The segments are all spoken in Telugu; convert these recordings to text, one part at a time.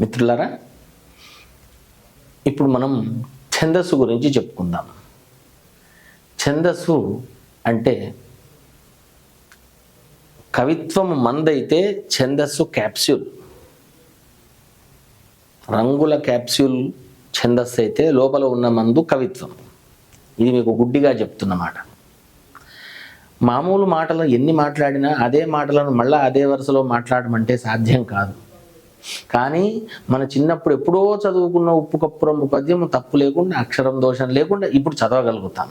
మిత్రులారా ఇప్పుడు మనం ఛందస్సు గురించి చెప్పుకుందాం. ఛందస్సు అంటే కవిత్వం మందైతే ఛందస్సు క్యాప్స్యూల్. రంగుల క్యాప్స్యూల్ ఛందస్సు అయితే లోపల ఉన్న మందు కవిత్వం. ఇది మీకు గుడ్డిగా చెప్తున్నమాట. మామూలు మాటలు ఎన్ని మాట్లాడినా అదే మాటలను మళ్ళీ అదే వరుసలో మాట్లాడమంటే సాధ్యం కాదు. కానీ మన చిన్నప్పుడు ఎప్పుడో చదువుకున్న ఉప్పు కప్పురంపు పద్యం తప్పు లేకుండా అక్షరం దోషం లేకుండా ఇప్పుడు చదవగలుగుతాం.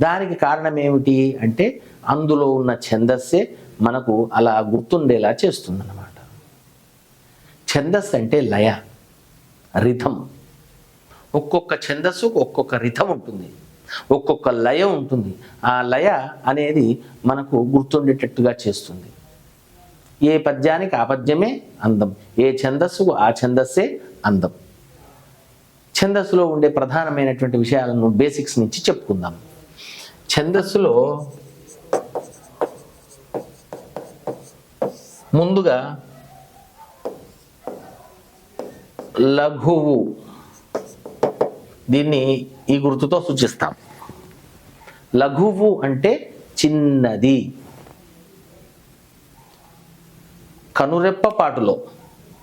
దానికి కారణం ఏమిటి అంటే అందులో ఉన్న ఛందస్సే మనకు అలా గుర్తుండేలా చేస్తుందన్నమాట. ఛందస్సు అంటే లయ రిథం ఒక్కొక్క ఛందస్సుకు ఒక్కొక్క రిథం ఉంటుంది ఒక్కొక్క లయ ఉంటుంది. ఆ లయ అనేది మనకు గుర్తుండేటట్టుగా చేస్తుంది. ఏ పద్యానికి ఆ పద్యమే అందం. ఏ ఛందస్సుకు ఆ ఛందస్సే అందం. ఛందస్సులో ఉండే ప్రధానమైనటువంటి విషయాలను బేసిక్స్ నుంచి చెప్పుకుందాం. ఛందస్సులో ముందుగా లఘువు. దీన్ని ఈ గుర్తుతో సూచిస్తాం. లఘువు అంటే చిన్నది. కనురెప్ప పాటులో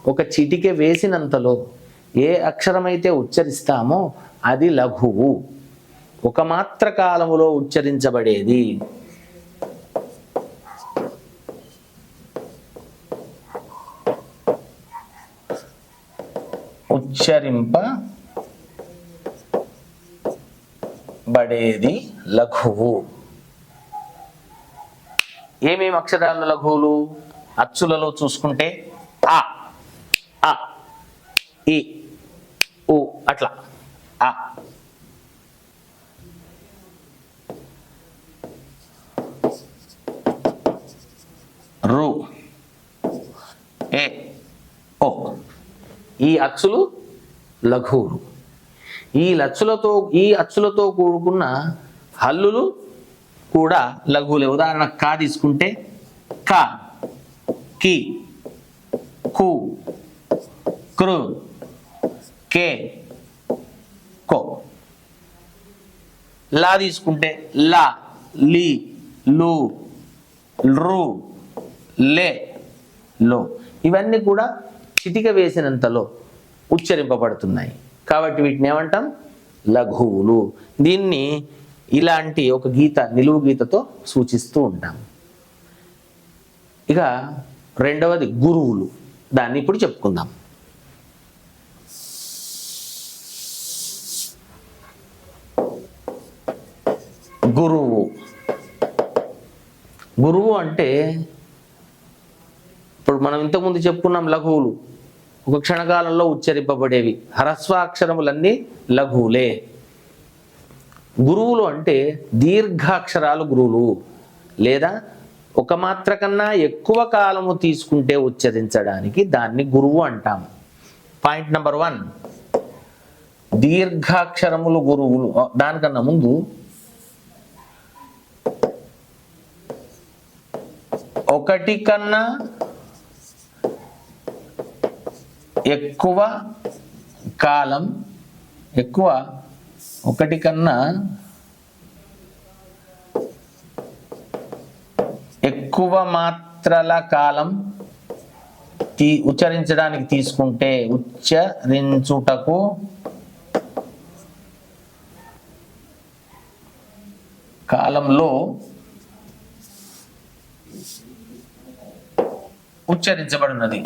ఒక చిటికె వేసినంతలో ఏ అక్షరమైతే ఉచ్చరిస్తామో అది లఘువు. ఒక మాత్ర కాలములో ఉచ్చరించబడేది. ఉచ్చరింప బడేది లఘువు. ఏమేమి అక్షరాలు లఘువులు? అచ్చులలో చూసుకుంటే ఆ ఆ ఈ ఉ అట్లా ఆ. రు ఏ ఓ. ఈ అచ్చులు లఘువులు ఈ లచ్చులతో ఈ అచ్చులతో కూడుకున్న హల్లులు కూడా లఘువులే ఉదాహరణ కా తీసుకుంటే క. కి కు కృ కే కో. లా తీసుకుంటే లా లి లు రు లే లో. ఇవన్నీ కూడా చిటిక వేసినంతలో ఉచ్చరింపబడుతున్నాయి. కాబట్టి వీటిని ఏమంటాం? లఘువులు. దీన్ని ఇలాంటి ఒక గీత నిలువు గీతతో సూచిస్తూ ఉంటాం. ఇక రెండవది గురువులు. దాన్ని ఇప్పుడు చెప్పుకుందాం. గురువు. గురువు అంటే ఇప్పుడు మనం ఇంతకుముందు చెప్పుకున్నాం లఘువులు. ఒక క్షణకాలంలో ఉచ్చరింపబడేవి. హ్రస్వాక్షరములన్నీ లఘువులే. గురువులు అంటే దీర్ఘాక్షరాలు గురువులు. లేదా ఒక మాత్ర కన్నా ఎక్కువ కాలము తీసుకుంటే ఉచ్చరించడానికి దాన్ని గురువు అంటాం పాయింట్ నెంబర్ వన్ దీర్ఘాక్షరములు గురువులు దానికన్నా ముందు ఒకటి కన్నా ఎక్కువ కాలం ఎక్కువ ఒకటి కన్నా ఎక్కువ మాత్రల కాలం తీ ఉచ్చరించడానికి తీసుకుంటే ఉచ్చరించుటకు కాలంలో ఉచ్చరించబడినది.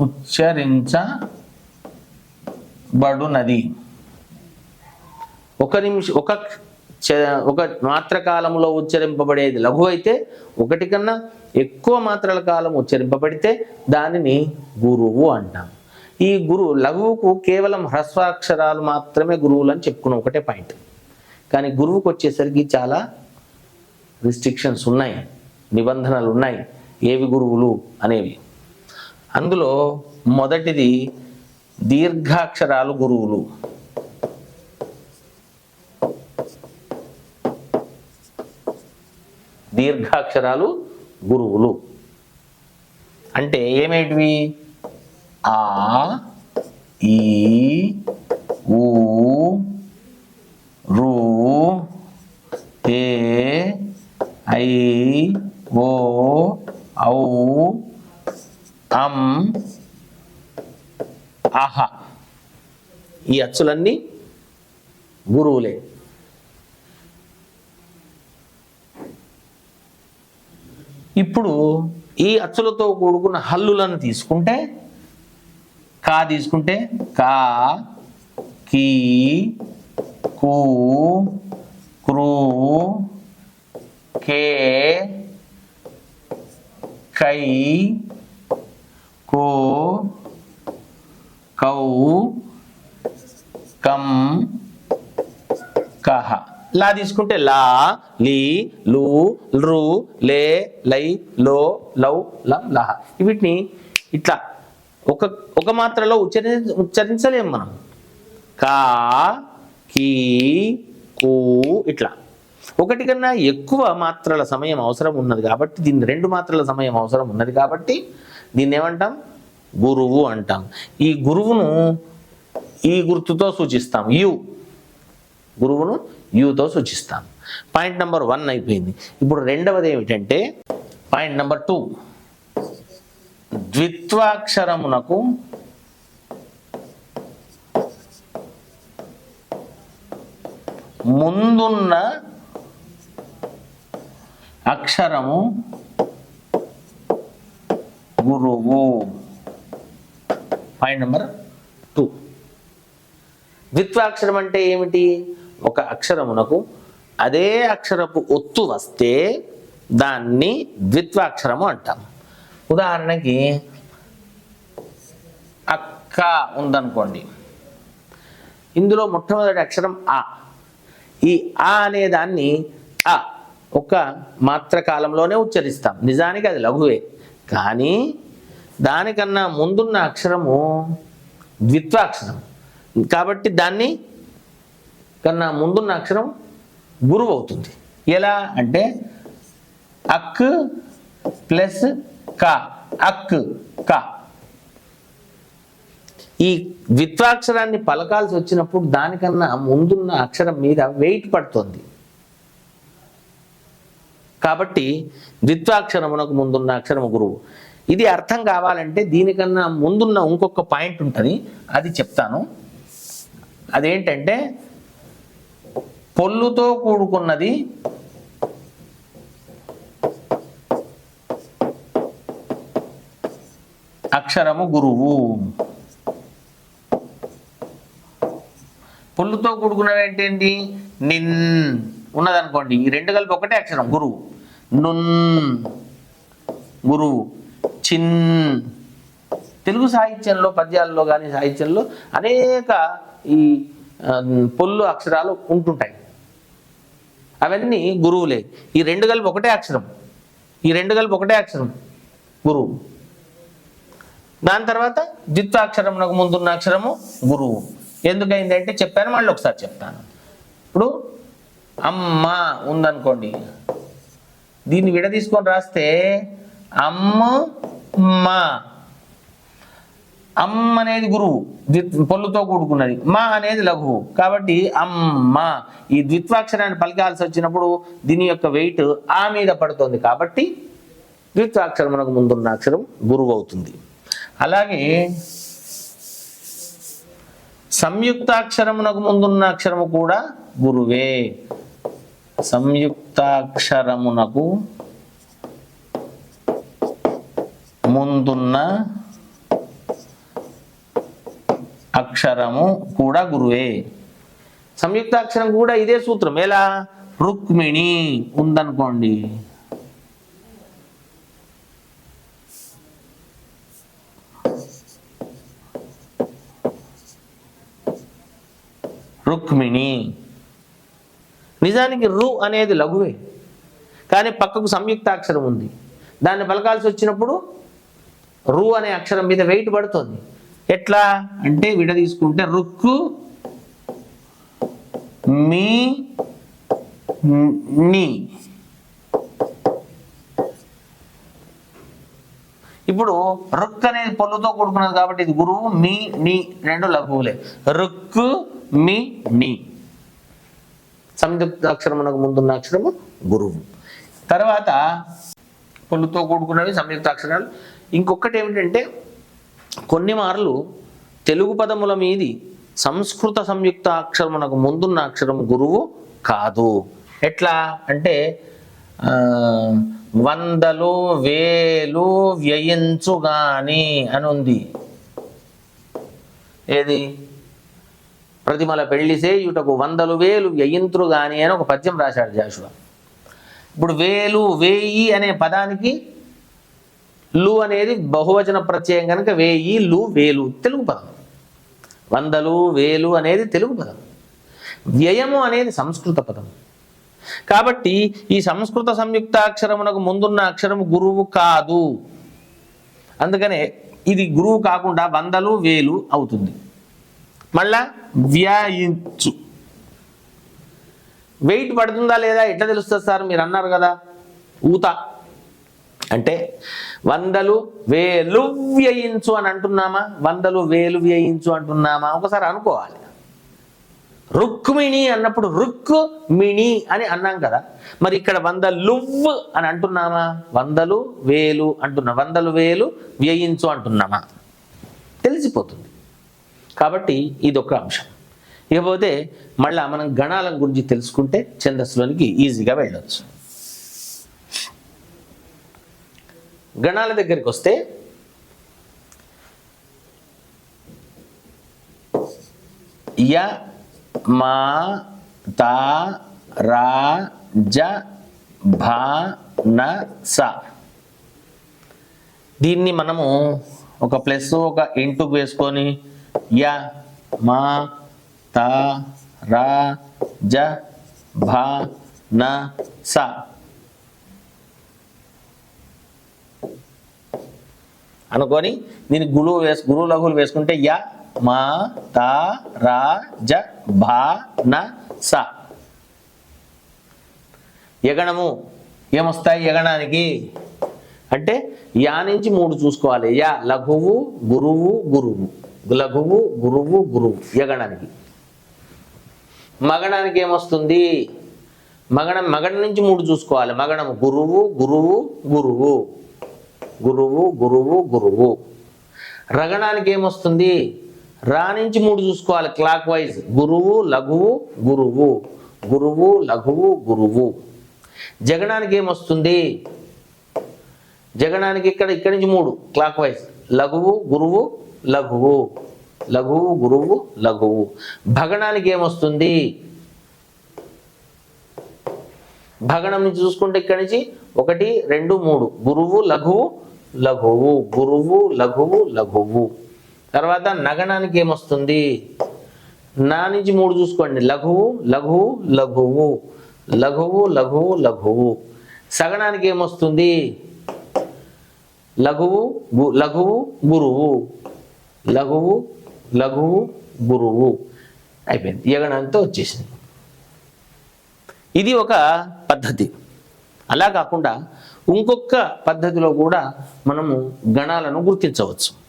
ఉచ్చరించబడునది. ఒక నిమిషం ఒక ఒక మాత్ర కాలంలో ఉచ్చరింపబడేది లఘు అయితే ఒకటి కన్నా ఎక్కువ మాత్రల కాలం ఉచ్చరింపబడితే దానిని గురువు అంటాం. ఈ గురువు లఘువుకు కేవలం హ్రస్వాక్షరాలు మాత్రమే గురువులు అని చెప్పుకున్న ఒకటే పాయింట్. కానీ గురువుకు వచ్చేసరికి చాలా రిస్ట్రిక్షన్స్ ఉన్నాయి నిబంధనలు ఉన్నాయి ఏవి గురువులు అనేవి. అందులో మొదటిది దీర్ఘాక్షరాలు గురువులు. దీర్ఘాక్షరాలు గురువులు. అంటే ఏమేటివి? ఆ ఈ ఊ రు ఏ ఐ ఓ ఔ అం ఆహ ఈ అచ్చులన్నీ గురువులే. ఇప్పుడు ఈ అచ్చులతో కూడుకున్న హల్లులను తీసుకుంటే కా తీసుకుంటే కా కీ కు క్రూ కే కై కౌ కం కహ లా తీసుకుంటే లా లీ లు రు లే లై లో లౌ లం లహ. వీటిని ఇట్లా ఒక ఒక మాత్రలో ఉచ్చరి ఉచ్చరించలేము మనం. కా కీ కు ఇట్లా. ఒకటి కన్నా ఎక్కువ మాత్రల సమయం అవసరం ఉన్నది కాబట్టి దీన్ని రెండు మాత్రల సమయం అవసరం ఉన్నది కాబట్టి దీన్ని ఏమంటాం? గురువు అంటాం. ఈ గురువును ఈ గుర్తుతో సూచిస్తాం. యు. గురువును యూతో సూచిస్తాను. పాయింట్ నెంబర్ వన్ అయిపోయింది. ఇప్పుడు రెండవది ఏమిటంటే పాయింట్ నెంబర్ టూ ద్విత్వాక్షరమునకు ముందున్న అక్షరము గురువు. పాయింట్ నెంబర్ టూ ద్విత్వాక్షరం అంటే ఏమిటి? ఒక అక్షరమునకు అదే అక్షరపు ఒత్తు వస్తే దాన్ని ద్విత్వాక్షరము అంటాం. ఉదాహరణకి అక్క ఉందనుకోండి. ఇందులో మొట్టమొదటి అక్షరం ఆ. ఈ ఆ అనే దాన్ని అ ఒక మాత్ర కాలంలోనే ఉచ్చరిస్తాం. నిజానికి అది లఘువే. కానీ దానికన్నా ముందున్న అక్షరము ద్విత్వాక్షరం. కాబట్టి దాన్ని కన్నా ముందున్న అక్షరం గురువు అవుతుంది. ఎలా అంటే అక్ ప్లస్ క. అక్ క. ఈ ద్విత్వాక్షరాన్ని పలకాల్సి వచ్చినప్పుడు దానికన్నా ముందున్న అక్షరం మీద వెయిట్ పడుతుంది. కాబట్టి ద్విత్వాక్షరమునకు ముందున్న అక్షరము గురువు. ఇది అర్థం కావాలంటే దీనికన్నా ముందున్న ఇంకొక పాయింట్ ఉంటుంది. అది చెప్తాను. అదేంటంటే పొల్లుతో కూడుకున్నది అక్షరము గురువు. పొల్లుతో కూడుకున్నది ఏంటండి నిన్ ఉన్నదనుకోండి ఈ రెండు కలిపి ఒకటే అక్షరం గురువు నున్ గురువు చిన్. తెలుగు సాహిత్యంలో పద్యాల్లో కానీ సాహిత్యంలో అనేక ఈ పొల్లు అక్షరాలు ఉంటుంటాయి. అవన్నీ గురువులే. ఈ రెండు కలిపి ఒకటే అక్షరం. ఈ రెండు కలిపి ఒకటే అక్షరం. గురువు. దాని తర్వాత ద్విత్వాక్షరమునకు ముందున్న అక్షరము గురువు. ఎందుకైంది అంటే చెప్పాను మళ్ళీ ఒకసారి చెప్తాను. ఇప్పుడు అమ్మ ఉందనుకోండి. దీన్ని విడదీసుకొని రాస్తే అమ్మ మా అమ్మ అనేది గురువు ద్విత్ పొల్లుతో కూడుకున్నది మా అనేది లఘువు. కాబట్టి అమ్మ ఈ ద్విత్వాక్షరాన్ని పలికాల్సి వచ్చినప్పుడు దీని యొక్క వెయిట్ ఆ మీద పడుతుంది కాబట్టి ద్విత్వాక్షరమునకు ముందున్న అక్షరం గురువు అవుతుంది. అలాగే సంయుక్తాక్షరమునకు ముందున్న అక్షరము కూడా గురువే. సంయుక్తాక్షరమునకు ముందున్న అక్షరము కూడా గురువే. సంయుక్తాక్షరం కూడా ఇదే సూత్రం. ఎలా? రుక్మిణి ఉందనుకోండి. రుక్మిణి. నిజానికి రు అనేది లఘువే. కానీ పక్కకు సంయుక్తాక్షరం ఉంది. దాన్ని పలకాల్సి వచ్చినప్పుడు రు అనే అక్షరం మీద వెయిట్ పడుతుంది. ఎట్లా? అంటే విడ తీసుకుంటే రుక్కు మీ నీ. ఇప్పుడు రుక్ అనేది పొల్లుతో కూడుకున్నది కాబట్టి ఇది గురువు మీ నీ రెండు లఘువులే. రుక్ మీ నీ. సంయుక్త అక్షరమునకు ముందున్న అక్షరము గురువు. తర్వాత పొల్లుతో కూడుకున్నవి సంయుక్త అక్షరాలు. ఇంకొకటి ఏమిటంటే కొన్ని మార్లు తెలుగు పదముల మీది సంస్కృత సంయుక్త అక్షరమునకు ముందున్న అక్షరం గురువు కాదు. ఎట్లా? అంటే వందలు వేలు వ్యయించుగాని అని ఉంది ఏది? ప్రతిమల పెళ్ళి చేయుటకు వందలు వేలు వ్యయింతురు గాని అని ఒక పద్యం రాశాడు జాషువా. ఇప్పుడు వేలు వేయి అనే పదానికి లు అనేది బహువచన ప్రత్యయం కనుక వేయి లు వేలు తెలుగు పదం. వందలు వేలు అనేది తెలుగు పదం. వ్యయము అనేది సంస్కృత పదం. కాబట్టి ఈ సంస్కృత సంయుక్త అక్షరమునకు ముందున్న అక్షరము గురువు కాదు. అందుకనే ఇది గురువు కాకుండా వందలు వేలు అవుతుంది. మళ్ళా వ్యాయించు. వెయిట్ పడుతుందా లేదా ఎట్లా తెలుస్తుంది సార్? మీరు అన్నారు కదా. ఊత. అంటే వందలు వేలు వ్యయించు అని అంటున్నామా? వందలు వేలు వ్యయించు అంటున్నామా? ఒకసారి అనుకోవాలి. రుక్మిణి అన్నప్పుడు రుక్ మిణి అని అన్నాం కదా. మరి ఇక్కడ వంద లువ్ అని అంటున్నామా? వందలు వేలు అంటున్నా వందలు వేలు వ్యయించు అంటున్నామా? తెలిసిపోతుంది. కాబట్టి ఇది ఒక అంశం. ఇకపోతే మళ్ళా మనం గణాల గురించి తెలుసుకుంటే ఛందస్సులోనికి ఈజీగా వెళ్ళవచ్చు గణాల దగ్గరికి వస్తే య మా తా రా జ భా న స. దీన్ని మనము ఒక ప్లస్ ఒక ఇంటూ వేసుకొని య మా త రా జ భా న స. అనుకొని దీనికి గురువు వేసు గురువు లఘువులు వేసుకుంటే య మా తా రా జ భా న స. యగణము ఏమొస్తాయి? యగణానికి? అంటే యా నుంచి మూడు చూసుకోవాలి. యా లఘువు గురువు గురువు. లఘువు గురువు గురువు. యగణానికి. మగణానికి ఏమొస్తుంది? మగణం మగణ నుంచి మూడు చూసుకోవాలి. మగణం గురువు గురువు గురువు. గురువు గురువు గురువు. రగణానికి ఏమొస్తుంది? రా నుంచి మూడు చూసుకోవాలి క్లాక్ వైజ్. గురువు లఘువు గురువు. గురువు లఘువు గురువు. జగణానికి ఏమొస్తుంది? జగణానికి ఇక్కడ ఇక్కడి నుంచి మూడు క్లాక్ వైజ్. లఘువు గురువు లఘువు. లఘువు గురువు లఘువు. భగణానికి ఏమొస్తుంది? భగణం నుంచి చూసుకుంటే ఇక్కడి నుంచి ఒకటి రెండు మూడు. గురువు లఘువు లఘువు. గురువు లఘువు లఘువు. తర్వాత నగణానికి ఏమొస్తుంది? నా నుంచి మూడు చూసుకోండి. లఘువు లఘువు లఘువు. లఘువు లఘువు లఘువు. సగణానికి ఏమొస్తుంది? లఘువు గు- లఘువు గురువు. లఘువు లఘువు గురువు. అయిపోయింది. యగణంతో వచ్చేసింది. ఇది ఒక పద్ధతి. అలా కాకుండా ఇంకొక పద్ధతిలో కూడా మనము గణాలను గుర్తించవచ్చు.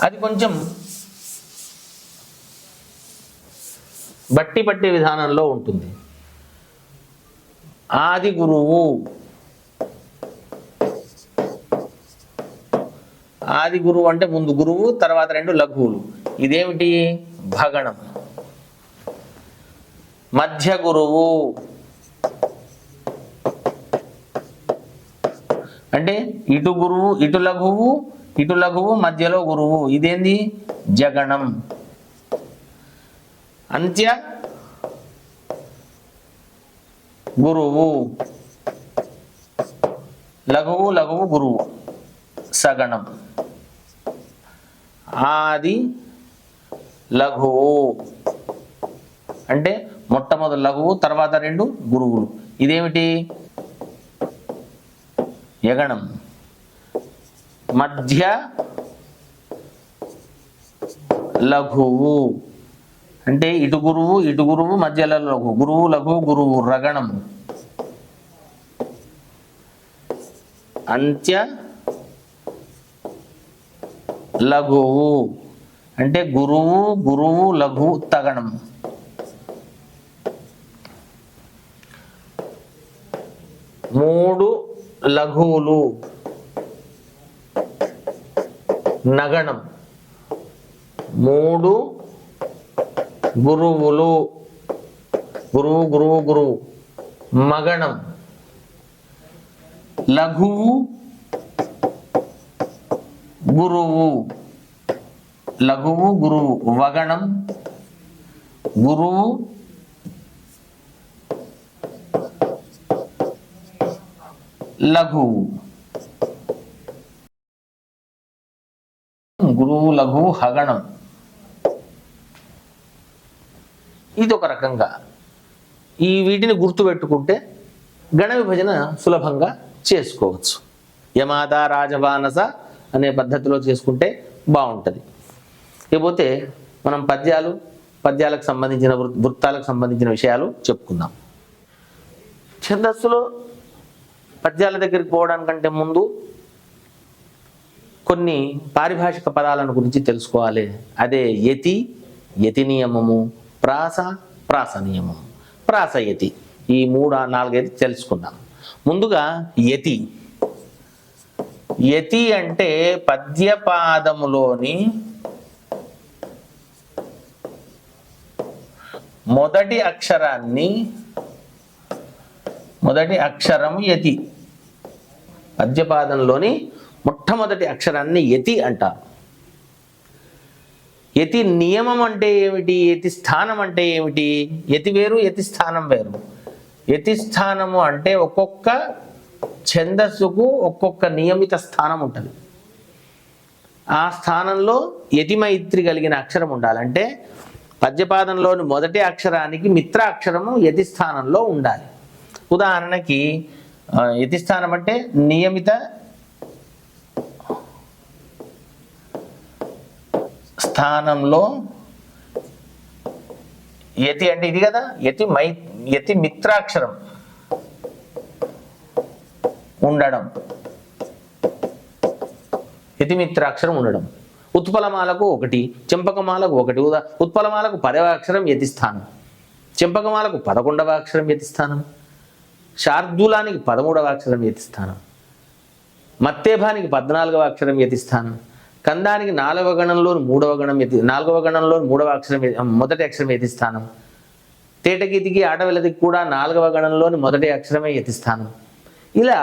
అది కొంచెం బట్టి పట్టే విధానంలో ఉంటుంది. ఆది గురువు ఆది గురువు అంటే ముందు గురువు తర్వాత రెండు లఘువులు. ఇదేమిటి? భగణం. మధ్య గురువు అంటే ఇటు గురువు ఇటు లఘువు ఇటు లఘువు మధ్యలో గురువు. ఇదేంది? జగణం. అంత్య గురువు. లఘువు లఘువు గురువు. సగణం. ఆది లఘువు. అంటే మొట్టమొదటి లఘువు తర్వాత రెండు గురువులు. ఇదేమిటి? యగణం. మధ్య లఘువు. అంటే ఇటు గురువు ఇటు గురువు మధ్యలో లఘు. గురువు లఘు గురువు రగణం. అంత్య లఘువు. అంటే గురువు గురువు లఘు తగణం. మూడు లఘువులు. నగణం. మూడు గురువులు. గురువు గురువు గురువు. మగణం. లఘువు. గురువు. లఘువు గురువు. వగణం. గురువు. లఘు. గురువు లఘు హగణం. ఇది ఒక రకంగా ఈ వీటిని గుర్తుపెట్టుకుంటే గణ విభజన సులభంగా చేసుకోవచ్చు. యమాద రాజవానస అనే పద్ధతిలో చేసుకుంటే బాగుంటుంది. ఇకపోతే మనం పద్యాలు పద్యాలకు సంబంధించిన వృ- వృత్తాలకు సంబంధించిన విషయాలు చెప్పుకుందాం. ఛందస్సులో పద్యాల దగ్గరికి పోవడానికంటే ముందు కొన్ని పారిభాషిక పదాలను గురించి తెలుసుకోవాలి. అదే యతి యతి నియమము ప్రాస ప్రాస నియమము. ప్రాస యతి. ఈ మూడు నాలుగైదు తెలుసుకుందాం ముందుగా యతి. యతి అంటే పద్యపాదములోని మొదటి అక్షరాన్ని మొదటి అక్షరం యతి. పద్యపాదంలోని మొట్టమొదటి అక్షరాన్ని యతి అంటారు యతి నియమం అంటే ఏమిటి? యతి స్థానం అంటే ఏమిటి? యతి వేరు యతి స్థానం వేరు. యతి స్థానము అంటే ఒక్కొక్క ఛందస్సుకు ఒక్కొక్క నియమిత స్థానం ఉంటుంది. ఆ స్థానంలో యతిమైత్రి కలిగిన అక్షరం ఉండాలంటే పద్యపాదంలోని మొదటి అక్షరానికి మిత్ర అక్షరము యతి స్థానంలో ఉండాలి. ఉదాహరణకి యతిస్థానం అంటే నియమిత స్థానంలో యతి అంటే ఇది కదా? యతి మై యతి మిత్రాక్షరం ఉండడం. యతి మిత్రాక్షరం ఉండడం. ఉత్పలమాలకు ఒకటి చెంపకమాలకు ఒకటి ఉదా ఉత్పలమాలకు పదవ అక్షరం యతిస్థానం చెంపకమాలకు పదకొండవ అక్షరం యతిస్థానం శార్దూలానికి పదమూడవ అక్షరం యతిస్థానం మత్తేభానికి పద్నాలుగవ అక్షరం యతిస్థానం కందానికి నాలుగవ గణంలో మూడవ గణం యతి నాలుగవ గణంలో మూడవ అక్షరం మొదటి అక్షరం యతిస్థానం తేటగీతికి ఆడవిలదికి కూడా నాలుగవ గణంలోని మొదటి అక్షరమే యతిస్థానం ఇలా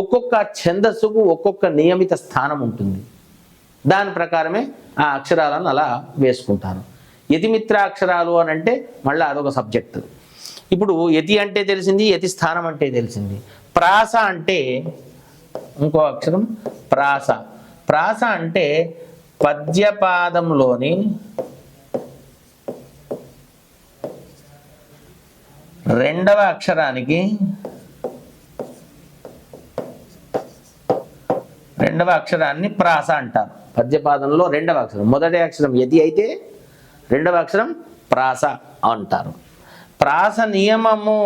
ఒక్కొక్క ఛందస్సుకు ఒక్కొక్క నియమిత స్థానం ఉంటుంది. దాని ప్రకారమే ఆ అక్షరాలను అలా వేసుకుంటాను యతిమిత్ర అక్షరాలు అని అంటే మళ్ళీ అదొక సబ్జెక్ట్. ఇప్పుడు యతి అంటే తెలిసింది యతి స్థానం అంటే తెలిసింది. ప్రాస అంటే ఇంకో అక్షరం ప్రాస. ప్రాస అంటే పద్యపాదంలోని రెండవ అక్షరానికి రెండవ అక్షరాన్ని ప్రాస అంటారు. పద్యపాదంలో రెండవ అక్షరం. మొదటి అక్షరం యతి అయితే రెండవ అక్షరం ప్రాస అంటారు. ప్రాస నియమము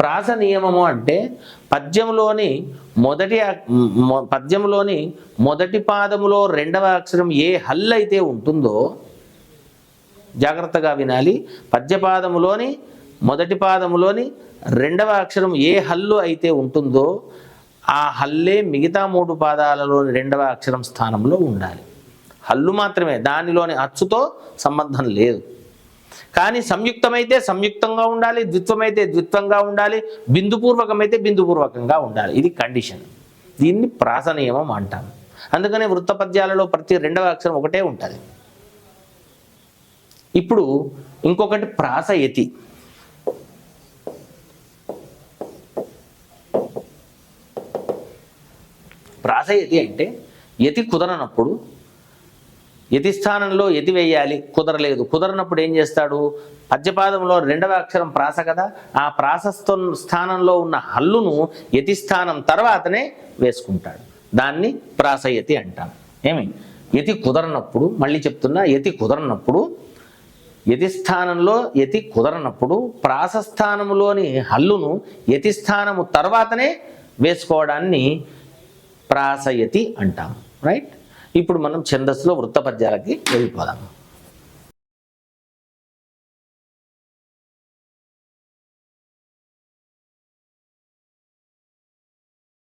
ప్రాస నియమము అంటే పద్యంలోని మొదటి పద్యంలోని మొదటి పాదములో రెండవ అక్షరం ఏ హల్ అయితే ఉంటుందో జాగ్రత్తగా వినాలి. పద్యపాదములోని మొదటి పాదములోని రెండవ అక్షరం ఏ హల్లు అయితే ఉంటుందో ఆ హల్లే మిగతా మూడు పాదాలలోని రెండవ అక్షరం స్థానంలో ఉండాలి. హల్లు మాత్రమే దానిలోని అచ్చుతో సంబంధం లేదు. కానీ సంయుక్తమైతే సంయుక్తంగా ఉండాలి ద్విత్వమైతే ద్విత్వంగా ఉండాలి బిందుపూర్వకమైతే బిందుపూర్వకంగా ఉండాలి. ఇది కండిషన్. దీన్ని ప్రాస నియమం అంటాం అందుకనే వృత్తపద్యాలలో ప్రతి రెండవ అక్షరం ఒకటే ఉంటుంది. ఇప్పుడు ఇంకొకటి ప్రాసయతి ప్రాసయతి అంటే యతి కుదరనప్పుడు యతి స్థానంలో యతి వేయాలి కుదరలేదు. కుదరనప్పుడు ఏం చేస్తాడు? పద్యపాదంలో రెండవ అక్షరం ప్రాస కదా? ఆ ప్రాసస్థ స్థానంలో ఉన్న హల్లును యతి స్థానం తర్వాతనే వేసుకుంటాడు. దాన్ని ప్రాసయతి అంటాం. ఏమి? యతి కుదరనప్పుడు మళ్ళీ చెప్తున్నా యతి కుదరనప్పుడు యతి స్థానంలో యతి కుదరనప్పుడు ప్రాసస్థానములోని హల్లును యతి స్థానము తర్వాతనే వేసుకోవడాన్ని ప్రాసయతి అంటాం. రైట్? ఇప్పుడు మనం ఛందస్సులో వృత్తపద్యాలకి వెళ్ళిపోదాం.